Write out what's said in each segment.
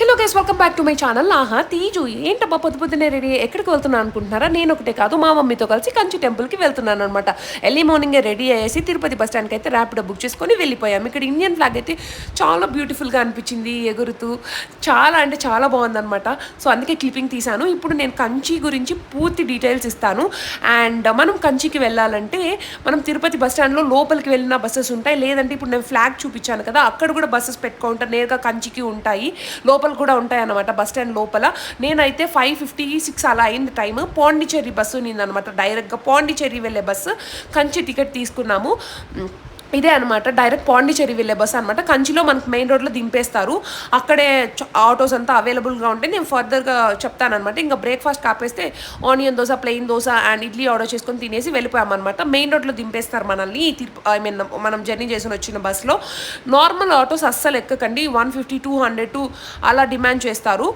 Hello guys welcome back to my channel ఆహా తీజు ఏంటబ్బా పొద్దు పొద్దునే రెడీ ఎక్కడికి వెళ్తున్నాను అనుకుంటున్నారా? నేను ఒకటే కాదు మా మమ్మీతో కలిసి కంచి టెంపుల్కి వెళ్తున్నాను అనమాట ఎర్లీ మార్నింగే రెడీ అయ్యేసి తిరుపతి బస్ స్టాండ్కి అయితే ర్యాపిడో బుక్ చేసుకొని వెళ్ళిపోయాము. ఇక్కడ ఇండియన్ ఫ్లాగ్ అయితే చాలా బ్యూటిఫుల్గా అనిపించింది ఎగురుతూ. చాలా అంటే చాలా బాగుందన్నమాట. సో అందుకే క్లిప్పింగ్ తీశాను. ఇప్పుడు నేను కంచి గురించి పూర్తి డీటెయిల్స్ ఇస్తాను. అండ్ మనం కంచికి వెళ్ళాలంటే మనం తిరుపతి బస్ స్టాండ్లో లోపలికి వెళ్ళిన బస్సెస్ ఉంటాయి. లేదంటే ఇప్పుడు నేను ఫ్లాగ్ చూపించాను కదా అక్కడ కూడా బస్సెస్ పెట్టుకుంటా నేరుగా కంచికి ఉంటాయి. లోపల కూడా ఉంటాయన్నమాట. బస్టాండ్ బస్ స్టాండ్ లోపల. నేనైతే ఫైవ్ ఫిఫ్టీ సిక్స్ అలా అయింది టైం పాండిచేరి బస్సు నిందనమాట డైరెక్ట్గా పాండిచేరి వెళ్ళే బస్సు. కంచి టికెట్ తీసుకున్నాము. ఇదే అనమాట డైరెక్ట్ పాండిచేరి వెళ్ళే బస్ అనమాట కంచిలో మనకు మెయిన్ రోడ్లో దింపేస్తారు. అక్కడే ఆటోస్ అంతా అవైలబుల్గా ఉంటే నేను ఫర్దర్గా చెప్తానమాట ఇంకా breakfast కాపేస్తే onion dosa plain dosa and idli order చేసుకొని తినేసి వెళ్ళిపోయామన్నమాట. మెయిన్ రోడ్లో దింపేస్తారు మనల్ని ఈ ఐ మీన్ మనం జర్నీ చేసిన వచ్చిన బస్సులో నార్మల్ ఆటోస్ అస్సలు ఎక్కకండి. One fifty two hundred two అలా డిమాండ్ చేస్తారు.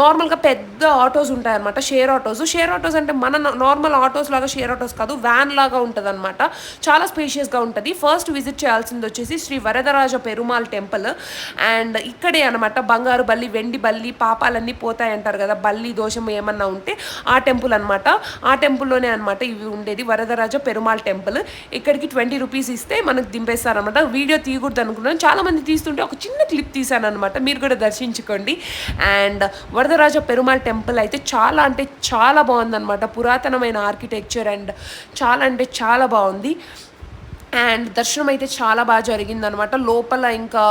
నార్మల్గా పెద్ద ఆటోస్ ఉంటాయన్నమాట. షేర్ ఆటోస్ షేర్ ఆటోస్ అంటే మన నార్మల్ ఆటోస్ లాగా షేర్ ఆటోస్ కాదు వ్యాన్ లాగా ఉంటుంది అనమాట చాలా స్పేషియస్గా ఉంటుంది. ఫస్ట్ విజిట్ చేయాల్సింది వచ్చేసి శ్రీ వరదరాజ పెరుమాల్ టెంపుల్. అండ్ ఇక్కడే అనమాట బంగారు బల్లి వెండి బల్లి పాపాలన్నీ పోతాయి అంటారు కదా బల్లి దోషం ఏమన్నా ఉంటే ఆ టెంపుల్ అనమాట ఆ టెంపుల్లోనే అనమాట ఇవి ఉండేది వరదరాజ పెరుమాల్ టెంపుల్. ఇక్కడికి ట్వంటీ రూపీస్ ఇస్తే మనకు దింపేస్తారనమాట వీడియో తీయకూడదు అనుకున్నాను. చాలామంది తీస్తుంటే ఒక చిన్న క్లిప్ తీశాను అనమాట మీరు కూడా దర్శించుకోండి. అండ్ వరదరాజ పెరుమాల్ టెంపుల్ అయితే చాలా అంటే చాలా బాగుందన్నమాట. పురాతనమైన ఆర్కిటెక్చర్ అండ్ చాలా అంటే చాలా బాగుంది. అండ్ దర్శనం అయితే చాలా బాగా జరిగిందనమాట. లోపల ఇంకా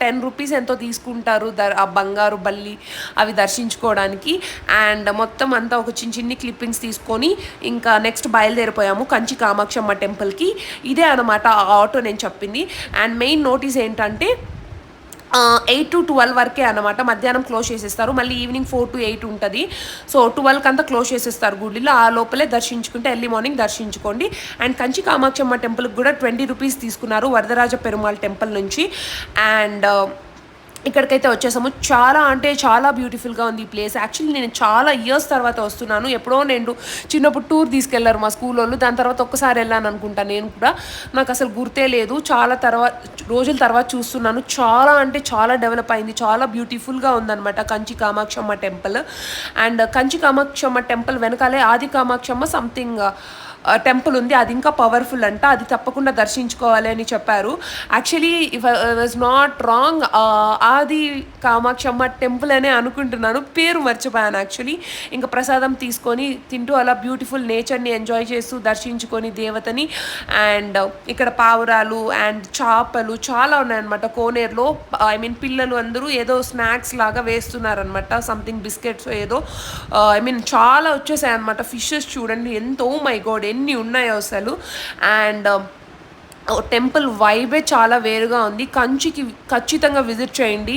టెన్ రూపీస్ ఎంతో తీసుకుంటారు దర్ ఆ బంగారు బల్లి అవి దర్శించుకోవడానికి. అండ్ మొత్తం అంతా ఒక చిన్న చిన్ని క్లిప్పింగ్స్ తీసుకొని ఇంకా నెక్స్ట్ బయలుదేరిపోయాము కంచి కామాక్షమ్మ టెంపుల్కి. ఇదే అనమాట ఆ ఆటో నేను చెప్పింది. అండ్ మెయిన్ నోటీస్ ఏంటంటే ఎయిట్ టు ట్వెల్వ్ వరకే అనమాట మధ్యాహ్నం క్లోజ్ చేసేస్తారు. మళ్ళీ ఈవినింగ్ ఫోర్ టు ఎయిట్ ఉంటుంది. సో ట్వెల్వ్కి అంతా క్లోజ్ చేసేస్తారు గుడిలో. ఆ లోపలే దర్శించుకుంటే ఎర్లీ మార్నింగ్ దర్శించుకోండి. అండ్ కంచి కామాక్షమ్మ టెంపుల్కి కూడా ట్వంటీ రూపీస్ తీసుకున్నారు వరదరాజ పెరుమాళ్ టెంపుల్ నుంచి. అండ్ ఇక్కడికైతే వచ్చేసాము. చాలా అంటే చాలా బ్యూటిఫుల్గా ఉంది ఈ ప్లేస్ యాక్చువల్లీ నేను చాలా ఇయర్స్ తర్వాత వస్తున్నాను. ఎప్పుడో నేను చిన్నప్పుడు టూర్ తీసుకెళ్ళారు మా స్కూల్ వాళ్ళు. దాని తర్వాత ఒక్కసారి వెళ్ళాను అనుకుంటా నేను కూడా. నాకు అసలు గుర్తే లేదు. చాలా తర్వాత రోజుల తర్వాత చూస్తున్నాను. చాలా అంటే చాలా డెవలప్ అయింది. చాలా బ్యూటిఫుల్గా ఉందన్నమాట Kanchi Kamakshamma temple and Kanchi Kamakshamma temple వెనకాలే ఆది కామాక్షమ్మ సంథింగ్ టెంపుల్ ఉంది అది ఇంకా పవర్ఫుల్ అంట అది తప్పకుండా దర్శించుకోవాలి అని చెప్పారు. యాక్చువల్లీ వాజ్ నాట్ రాంగ్ ఆది కామాక్షమ్మ టెంపుల్ అనే అనుకుంటున్నాను పేరు మర్చిపోయాను యాక్చువల్లీ ఇంకా ప్రసాదం తీసుకొని తింటూ అలా బ్యూటిఫుల్ నేచర్ని ఎంజాయ్ చేస్తూ దర్శించుకొని దేవతని అండ్ uh, ఇక్కడ పావురాలు అండ్ చేపలు చాలా ఉన్నాయన్నమాట. కోనేరులో ఐ మీన్ పిల్లలు అందరూ ఏదో స్నాక్స్ లాగా వేస్తున్నారనమాట సంథింగ్ బిస్కెట్స్ ఏదో. Uh, ఐ మీన్ చాలా వచ్చేసాయి అనమాట ఫిషెస్ చూడండి ఎంతో oh మై గోడ్ ఎన్ని ఉన్నాయో అసలు. అండ్ um, టెంపుల్ వైబే చాలా వేరుగా ఉంది. కంచికి ఖచ్చితంగా విజిట్ చేయండి.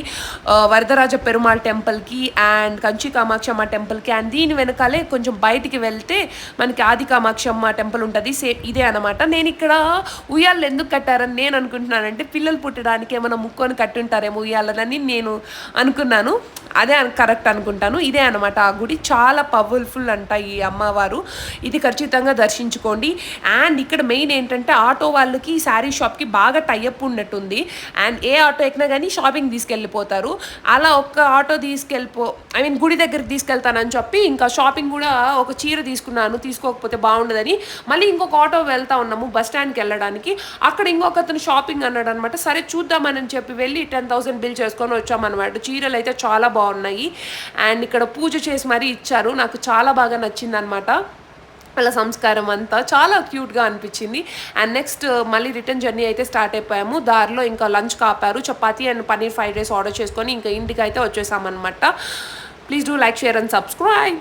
వరదరాజ పెరుమాళ్ టెంపుల్కి అండ్ కంచి కామాక్షమ్మ టెంపుల్కి. అండ్ దీని వెనకాలే కొంచెం బయటికి వెళ్తే మనకి ఆది కామాక్షమ్మ టెంపుల్ ఉంటుంది. సేమ్ ఇదే అనమాట నేను ఇక్కడ ఉయ్యాలు ఎందుకు కట్టారని నేను అనుకుంటున్నానంటే పిల్లలు పుట్టడానికి ఏమైనా ముక్కొని కట్టుంటారేమో ఉయ్యాలనని నేను అనుకున్నాను. అదే కరెక్ట్ అనుకుంటాను. ఇదే అనమాట ఆ గుడి చాలా పవర్ఫుల్ అంట ఈ అమ్మవారు. ఇది ఖచ్చితంగా దర్శించుకోండి. అండ్ ఇక్కడ మెయిన్ ఏంటంటే ఆటో వాళ్ళకి శారీ షాప్కి బాగా టైఅప్ ఉన్నట్టుంది. అండ్ ఏ ఆటో ఎక్కినా కానీ షాపింగ్ తీసుకెళ్ళిపోతారు. అలా ఒక్క ఆటో తీసుకెళ్ళిపో ఐ మీన్ గుడి దగ్గరికి తీసుకెళ్తానని చెప్పి ఇంకా షాపింగ్ కూడా ఒక చీర తీసుకున్నాను. తీసుకోకపోతే బాగుండదని. మళ్ళీ ఇంకొక ఆటో వెళ్తా ఉన్నాము బస్ స్టాండ్కి వెళ్ళడానికి. అక్కడ ఇంకొక అతను షాపింగ్ అన్నాడు అనమాట సరే చూద్దామని చెప్పి వెళ్ళి టెన్ థౌసండ్ బిల్ చేసుకొని వచ్చామన్నమాట. చీరలు అయితే చాలా బాగున్నాయి. అండ్ ఇక్కడ పూజ చేసి మరీ ఇచ్చారు. నాకు చాలా బాగా నచ్చింది అనమాట వాళ్ళ సంస్కారం అంతా చాలా క్యూట్గా అనిపించింది. అండ్ నెక్స్ట్ uh, మళ్ళీ రిటర్న్ జర్నీ అయితే స్టార్ట్ అయిపోయాము. దారిలో ఇంకా lunch కాపారు. Chapati and paneer fried rice order చేసుకొని ఇంకా ఇంటికి అయితే వచ్చేసామన్నమాట. Please do like share and subscribe